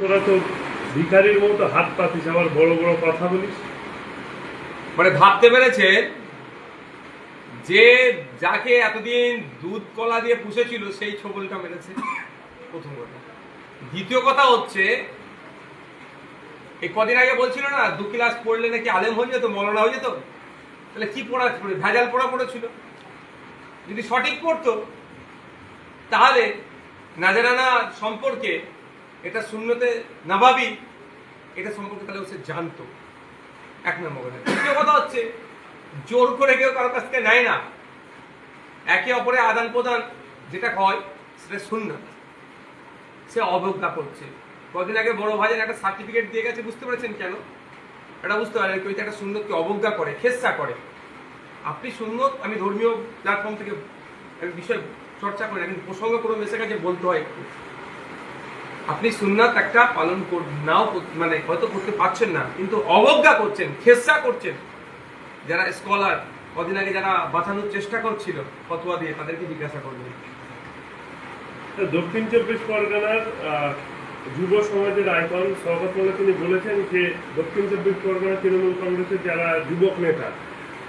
তোরা তো ভিখারির মতো হাত পাতিস, আবার বড় বড় কথা বলিস। মানে ভাবতে পেরেছে যে যাকে এতদিন দুধ কলা দিয়ে পুষেছিল, সেই ছবলটা মেরেছে। প্রথম কথা। দ্বিতীয় কথা হচ্ছে এই কদিন আগে বলছিল না, দু ক্লাস পড়লে নাকি আলেম হয়ে যেত মলনা হয়ে যেত? তাহলে কি পড়া পড়ে, ভেজাল পড়া পড়েছিল? যদি সঠিক পড়তো, তাহলে নাজারানা সম্পর্কে এটা শূন্যতে নাভাবি এটা সম্পর্কে তাহলে সে জানতো। এক নম্বর কথা। দ্বিতীয় কথা হচ্ছে, জোর করে কেউ কারও কাছ থেকে নেয় না। একে অপরের আদান প্রদান যেটা হয়, সেটা শূন্য সে অবজ্ঞা করছে। কদিন আগে বড় ভাইয়ের একটা সার্টিফিকেট দিয়ে গেছে, বুঝতে পেরেছেন কেন? এটা বুঝতে পারেন কেউ একটা সুন্নতকে অবজ্ঞা করে, খেসা করে। আপনি সুন্নত, আমি ধর্মীয় প্ল্যাটফর্ম থেকে বিষয় চর্চা করি কিন্তু প্রসঙ্গ কোনো মেসে কাছে বলতে হয় আপনি সুন্নাত একটা পালন নাও মানে হয়তো করতে পারছেন না, কিন্তু অবজ্ঞা করছেন খেসা করছেন। যারা স্কলার কদিন আগে যারা বাঁচানোর চেষ্টা করছিল, ফতোয়া দিয়ে তাদেরকে জিজ্ঞাসা করবেন দক্ষিণ চব্বিশ পরগনার যুব সমাজের আইকন মোল্লা তিনি বলেছেন যে, দক্ষিণ চব্বিশ পরগনা তৃণমূল কংগ্রেসের যারা যুবক নেতা,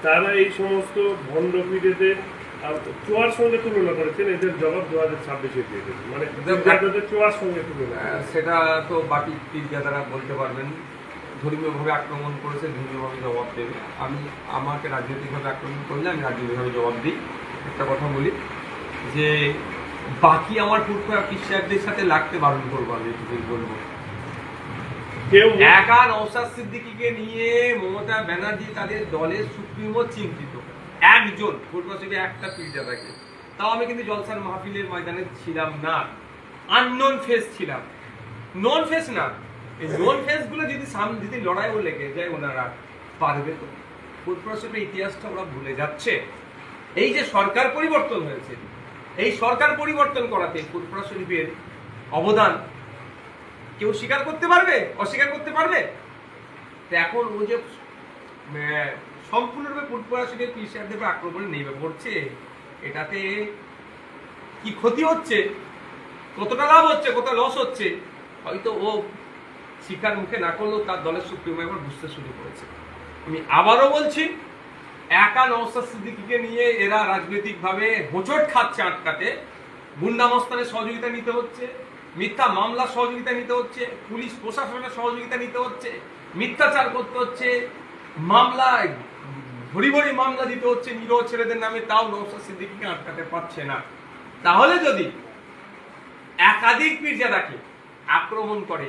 তারা এই সমস্ত ভণ্ড পিড়েদের চোয়ার সঙ্গে তুলনা করেছেন এদের জবাব দু হাজার ছাব্বিশে দিয়ে দেবেন মানে চোয়ার সঙ্গে তুলনা আহ, সেটা তো বাকি পীরজাদারা বলতে পারবেন। ধর্মীয়ভাবে আক্রমণ করেছে ধর্মীয়ভাবে জবাব দেবে। আমি আমাকে রাজনৈতিকভাবে আক্রমণ করলে আমি রাজনৈতিকভাবে জবাব দিই। একটা কথা বলি যে বাকি আমার পিসারদের সাথে লাগতে বারণ করব আমি এটুকুই বলব। কেউ একা নৌসাদ সিদ্দিকিকে নিয়ে মমতা ব্যানার্জি তাদের দলের সুপ্রিমো চিন্তিত। একজন পূর্বশিবে একটা পীরজাদাকে তাও আমি কিন্তু জলসার মাহফিলের ময়দানে ছিলাম না। আননোন ফেস ছিলাম। নন ফেস না। এই নন ফেসগুলো যদি সামনে যদি লড়াইও লেগে যায়, ওনারা পারবে তো। পূর্বশিবের ইতিহাসটা ওরা ভুলে যাচ্ছে। এই যে সরকার পরিবর্তন হয়েছে, এই সরকার পরিবর্তন করাতে ফুরফুরা শরীফের অবদান কেউ স্বীকার করতে পারবে? অস্বীকার করতে পারবে? তো এখন ও যে সম্পূর্ণরূপে ফুটবল থেকে পিসারদের উপর আক্রমণে নেমে পড়ছে এটাতে কি ক্ষতি হচ্ছে? কতটা লাভ হচ্ছে? কতটা লস হচ্ছে? হয়তো ও শিকার মুখে না করলেও তার দলের সুপ্রিমো এবার বুঝতে শুরু করেছে। আমি আবারও বলছি, একা নওসাদ সিদ্দিকিকে নিয়ে এরা রাজনৈতিকভাবে হোঁচট খাচ্ছে আটকাতে। গুন্ডামস্তানের সহযোগিতা নিতে হচ্ছে, মিথ্যা মামলার সহযোগিতা নিতে হচ্ছে, পুলিশ প্রশাসনের সহযোগিতা নিতে হচ্ছে, মিথ্যাচার করতে হচ্ছে মামলায় ভরি ভরি মামলা দিতে হচ্ছে, নিরহ ছেলেদের নামে, তাও নৌসাদ সিদ্দিকিকে আটকাতে পারছে না। তাহলে যদি একাধিক পীরজাদাকে আক্রমণ করে